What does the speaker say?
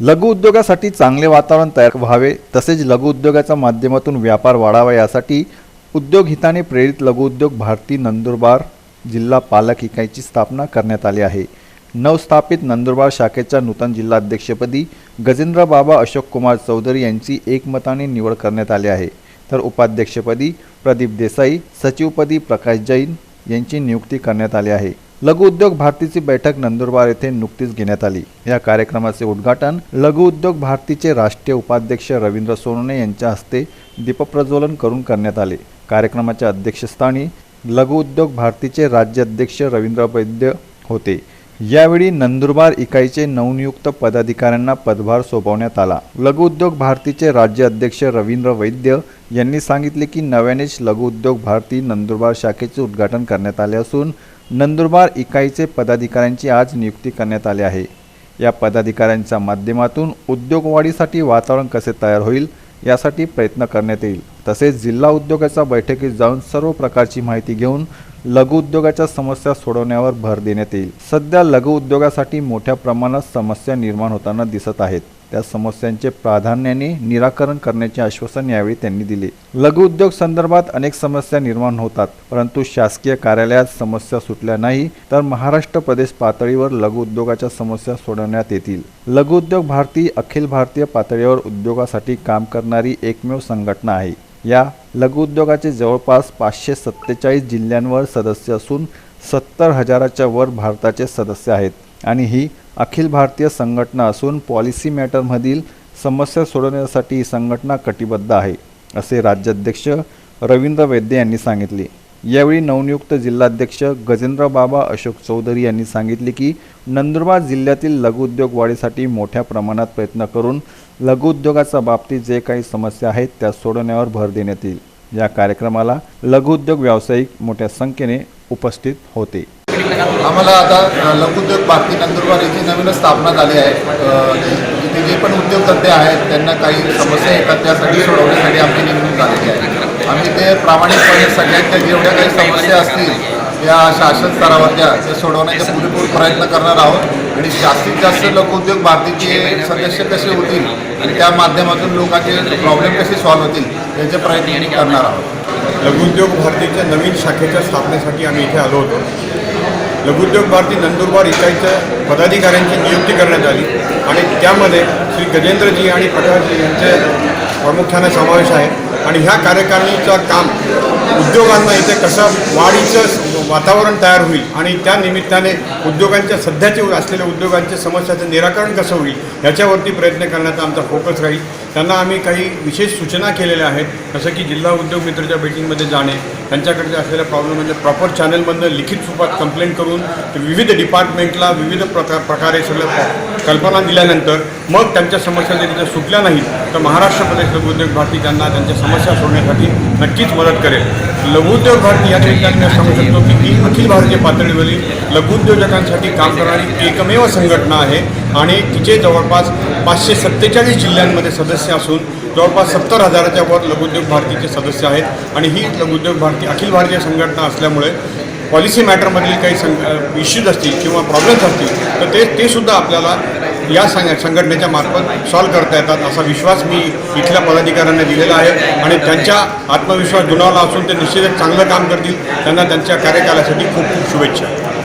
लघु उद्योगासाठी चांगले वातावरण तयार व्हावे तसेच लघु उद्योगाच्या माध्यमातून व्यापार वाढावा यासाठी उद्योग हिताने प्रेरित लघु उद्योग भारती नंदुरबार जिल्हा पालक इकाईची स्थापना करण्यात आली आहे. नवस्थापित नंदुरबार शाखेच्या नूतन जिल्हाध्यक्षपदी गजेंद्र बाबा अशोक कुमार चौधरी यांची एकमताने निवड करण्यात आली आहे. तर उपाध्यक्षपदी प्रदीप देसाई सचिवपदी प्रकाश जैन यांची नियुक्ती करण्यात आली आहे. लघुउद्योग भारतीची बैठक नंदुरबार येथे नुकतीच घेण्यात आली. या कार्यक्रमाचे उद्घाटन लघुउद्योग भारतीचे राष्ट्रीय उपाध्यक्ष रवींद्र सोनवणे यांच्या हस्ते दीपप्रज्वलन करून करण्यात आले. कार्यक्रमाच्या अध्यक्षस्थानी लघुउद्योग भारतीचे राज्य अध्यक्ष रवींद्र वैद्य होते. यावेळी नंदुरबार इकाईचे नवनियुक्त पदाधिकाऱ्यांना पदभार सोपवण्यात आला. लघुउद्योग भारतीचे राज्य अध्यक्ष रवींद्र वैद्य यांनी सांगितले की नव्यानेच लघुउद्योग भारती नंदुरबार शाखेचे उद्घाटन करण्यात आले असून नंदुरबार इकाईचे पदाधिकाऱ्यांची आज नियुक्ती करण्यात आली आहे. या पदाधिकाऱ्यांच्या माध्यमातून उद्योगवाढीसाठी वातावरण कसे तयार होईल यासाठी प्रयत्न करण्यात येईल. तसेच जिल्हा उद्योगाच्या बैठकीत जाऊन सर्व प्रकारची माहिती घेऊन लघु उद्योगाच्या समस्या सोडवण्यावर भर देण्यात येईल. सध्या लघु उद्योगासाठी मोठ्या प्रमाणात समस्या निर्माण होताना दिसत आहेत. त्या समस्यांचे प्राधान्याने निराकरण करण्याचे आश्वासन यावेळी त्यांनी दिले. लघु उद्योग संदर्भात अनेक समस्या निर्माण होतात परंतु शासकीय कार्यालयात समस्या सुटल्या नाही तर महाराष्ट्र प्रदेश पातळीवर लघु उद्योगाच्या समस्या सोडवण्यात येतील. लघु उद्योग भारती अखिल भारतीय पातळीवर उद्योगासाठी काम करणारी एकमेव संघटना आहे. या लघु उद्योगाचे जवळपास पाचशे सत्तेचाळीस जिल्ह्यांवर सदस्य असून सत्तर हजाराच्या वर भारताचे सदस्य आहेत. आणि ही अखिल भारतीय संघटना असून पॉलिसी मॅटरमधील समस्या सोडवण्यासाठी ही संघटना कटिबद्ध आहे असे राज्याध्यक्ष रवींद्र वैद्य यांनी सांगितले. यावेळी नवनियुक्त जिल्हाध्यक्ष गजेंद्र बाबा अशोक चौधरी यांनी सांगितले की नंदुरबार जिल्ह्यातील लघुउद्योग वाढीसाठी मोठ्या प्रमाणात प्रयत्न करून लघुउद्योगाच्या बाबतीत जे काही समस्या आहेत त्या सोडवण्यावर भर देण्यात येईल. या कार्यक्रमाला लघुउद्योग व्यावसायिक मोठ्या संख्येने उपस्थित होते. आम्हाला आता लघुद्योग लघुउद्योग भारती नंदुरबार येथे नवीन स्थापना झाली आहे तिथे जे पण उद्योगधंदे आहेत त्यांना काही समस्या येतात त्यासाठी सोडवण्यासाठी आमची नेमणूक झालेली आहे. आम्ही ते प्रामाणिकपणे सगळ्यांच्या जेवढ्या काही समस्या असतील या शासन स्तरावरच्या ते सोडवण्याचा पुरेपूर प्रयत्न करणार आहोत. आणि जास्तीत जास्त लघुउद्योग भारतीचे सदस्य कसे होतील आणि त्या माध्यमातून लोकांचे प्रॉब्लेम कसे सॉल्व्ह होतील याचे प्रयत्न आम्ही करणार आहोत. लघुउद्योग भारतीच्या नवीन शाखेच्या स्थापनेसाठी आम्ही इथे आलो होतो. लघुद्योग भारती नंदुरबार इकाईच्या पदाधिकाऱ्यांची नियुक्ती करण्यात आली. आणि त्यामध्ये श्री गजेंद्रजी आणि प्रकाशजी यांचे प्रामुख्याने समावेश आहे. आणि ह्या कार्यकारिणीचं काम उद्योगांना इथे कसं वाढीचं वातावरण तयार होईल आणि त्या निमित्ताने उद्योगांच्या सध्याचे असलेल्या उद्योगांच्या समस्याचं निराकरण कसं होईल याच्यावरती प्रयत्न करण्याचा आमचा फोकस राहील. त्यांना आम्ही काही विशेष सूचना केलेल्या आहेत जसं की जिल्हा उद्योग मित्रच्या मीटिंगमध्ये जाणे त्यांच्याकडे असलेल्या प्रॉब्लेम म्हणजे प्रॉपर चॅनलमधनं लिखित स्वरूपात कंप्लेंट करून विविध डिपार्टमेंटला विविध प्रकार प्रकारे सगळ्या कल्पना दिल्यानंतर मग त्यांच्या समस्या जर त्या सुटल्या नाहीत तर महाराष्ट्र प्रदेश लघु उद्योग भारती त्यांना त्यांच्या समस्या सोडण्यासाठी नक्कीच मदत करेल. लघुउद्योग भारती या ठिकाणी सांगू शकतो की ती अखिल भारतीय पातळीवरील लघुउद्योजकांसाठी काम करणारी एकमेव संघटना आहे आणि तिचे जवळपास पाचशे सत्तेचाळीस जिल्ह्यांमध्ये सदस्य असून जवळपास सत्तर हजाराच्या वर लघुद्योग भारतीचे सदस्य आहेत. आणि ही लघुद्योग भारती अखिल भारतीय संघटना असल्यामुळे पॉलिसी मॅटरमधील काही सं इश्यूज असतील किंवा प्रॉब्लेम्स असतील तर ते ते सुद्धा आपल्याला या संघ संघटनेच्या मार्फत सॉल्व करता येतात असा विश्वास मी इथल्या पदाधिकाऱ्यांना दिलेला आहे. आणि त्यांच्या आत्मविश्वास दुणावला असून ते निश्चितच चांगलं काम करतील. त्यांना त्यांच्या कार्यकालासाठी खूप खूप शुभेच्छा.